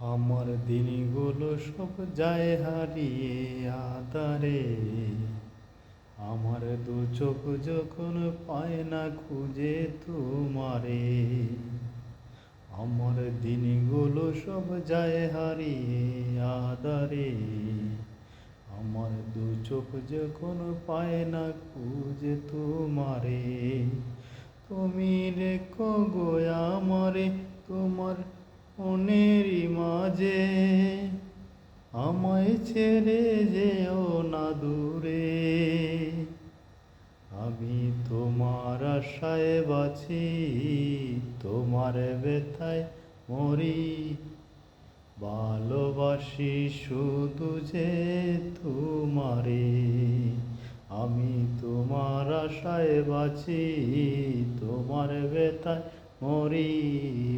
আমার দিনগুলো সব যায় হারিয়ে আধারে। আমার দু চোখ যখন পায় না খুঁজে তোমারে। আমার দিনগুলো সব যায় হারিয়ে আধারে। আমার দু চোখ যখন পায় না খুঁজে তোমারে। তুমি রেখো গো আমারে, তোমার মনেরই মাঝে, আমায় ছেড়ে যেও না দূরে। আমি তোমার আশায় বাছি তোমার ব্যথায় মরি। ভালোবাসি শুধু যে তোমারে। আমি তোমার আশায় বাছি তোমার ব্যথায় মরি।